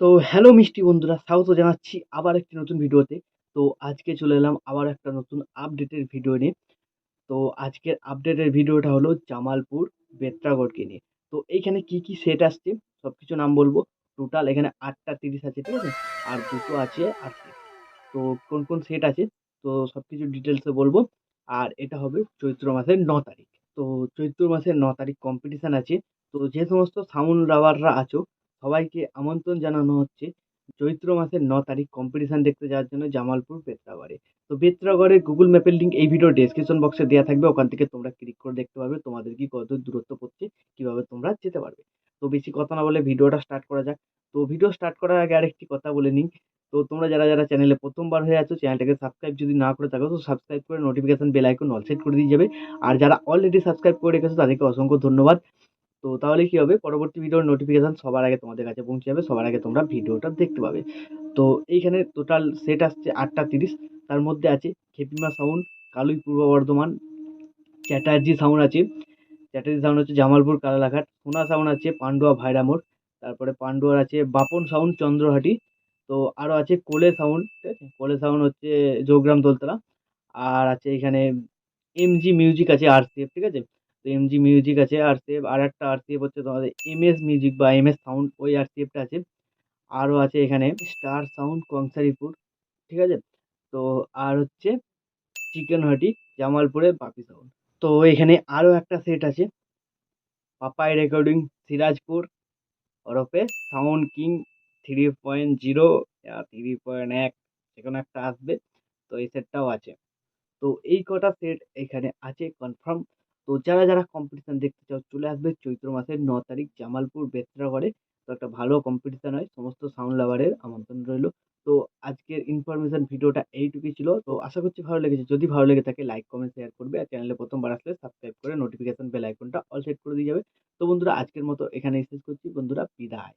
তো হ্যালো মিষ্টি বন্ধুরা, স্বাগত জানাচ্ছি আবার একটি নতুন ভিডিওতে। তো আজকে চলে এলাম আবার একটা নতুন আপডেটের ভিডিও নিয়ে। তো আজকের আপডেটের ভিডিওটা হলো জামালপুর বেত্রাগড়কে নিয়ে। তো এইখানে কি কি সেট আসছে সব কিছু নাম বলব। টোটাল এখানে আটটা তিরিশ আছে, ঠিক আছে? আর দুটো আছে আটটি তো কোন কোন সেট আছে, তো সব কিছু ডিটেলসে বলব। আর এটা হবে চৈত্র মাসের ন তারিখ। তো চৈত্র মাসের ন তারিখ কম্পিটিশান আছে। তো যে সমস্ত সাউন্ড লাভাররা আছো সবাইকে আমন্ত্রণ জানানো হচ্ছে চৈত্র মাসের ন তারিখ কম্পিটিশান দেখতে যাওয়ার জন্য জামালপুর বেত্রাগড়ে। তো বেত্রাগড়ের গুগল ম্যাপের লিঙ্ক এই ভিডিও ডেসক্রিপশন বক্সে দেওয়া থাকবে। ওখান থেকে তোমরা ক্লিক করে দেখতে পারবে তোমাদের কি কত দূরত্ব পড়ছে, কীভাবে তোমরা যেতে পারবে। তো বেশি কথা না বলে ভিডিওটা স্টার্ট করা যাক। তো ভিডিও স্টার্ট করার আগে আরেকটি কথা বলে নিই। তো তোমরা যারা যারা চ্যানেলে প্রথমবার হয়ে আছো চ্যানেলটাকে সাবস্ক্রাইব যদি না করে থাকো, তো সাবস্ক্রাইব করে notification bell icon all set করে দিয়ে যাবে। আর যারা অলরেডি সাবস্ক্রাইব করে রেখেছো, তাদেরকে অসংখ্য ধন্যবাদ। তো তাহলে কি হবে? পরবর্তী ভিডিওর নোটিফিকেশান সবার আগে তোমাদের কাছে পৌঁছে যাবে। সবার আগে তোমরা ভিডিওটা দেখতে পাবে। তো এইখানে টোটাল সেট আসছে আটটা তিরিশ। তার মধ্যে আছে খেপিমা সাউন্ড কালুই পূর্ব বর্ধমান, চ্যাটার্জি সাউন্ড আছে। চ্যাটার্জি সাউন্ড হচ্ছে জামালপুর কালালাঘাট সোনা সাউন্ড আছে পান্ডুয়া ভাইরামোড় তারপরে পান্ডুয়ার আছে বাপন সাউন্ড চন্দ্রহাটি। তো আরও আছে কোলে সাউন্ড ঠিক আছে? কোলে সাউন্ড হচ্ছে জোগ্রাম দোলতলা। আর আছে এখানে এমজি মিউজিক আছে আরসিএফ ঠিক আছে? এমজি মিউজিক আছে আর আরসিএফ আর একটা আরসিএফ হচ্ছে তোমাদের এমএস মিউজিক বা এমএস সাউন্ড ওই আরসিএফটা আছে। আরও আছে এখানে স্টার সাউন্ড কংসারিপুর ঠিক আছে? তো আর হচ্ছে চিকেন হাটি জামালপুরে বাপি সাউন্ড তো এখানে আরও একটা সেট আছে পাপাই রেকর্ডিং সিরাজপুর ওরফে sound king three point zero three point এক যে কোনো একটা আসবে, তো এই সেটটাও আছে। তো এই কটা সেট এখানে আছে কনফার্ম তো যারা যারা কম্পিটিশান দেখতে চাও, চলে আসবে চৈত্র মাসের ন তারিখ জামালপুর বেত্রাগড়ে তো একটা ভালো কম্পিটিশান হয়, সমস্ত সাউন্ড লাভারের আমন্ত্রণ রইল। তো আজকের ইনফরমেশান ভিডিওটা এইটুকুই ছিল। তো আশা করছি ভালো লেগেছে। যদি ভালো লেগে থাকে লাইক কমেন্ট শেয়ার করবে। আর চ্যানেলে প্রথমবার আসলে সাবস্ক্রাইব করে নোটিফিকেশান বেল আইকনটা অল সেট করে দিয়ে যাবে। তো বন্ধুরা, আজকের মতো এখানেই শেষ করছি। বন্ধুরা, বিদায়।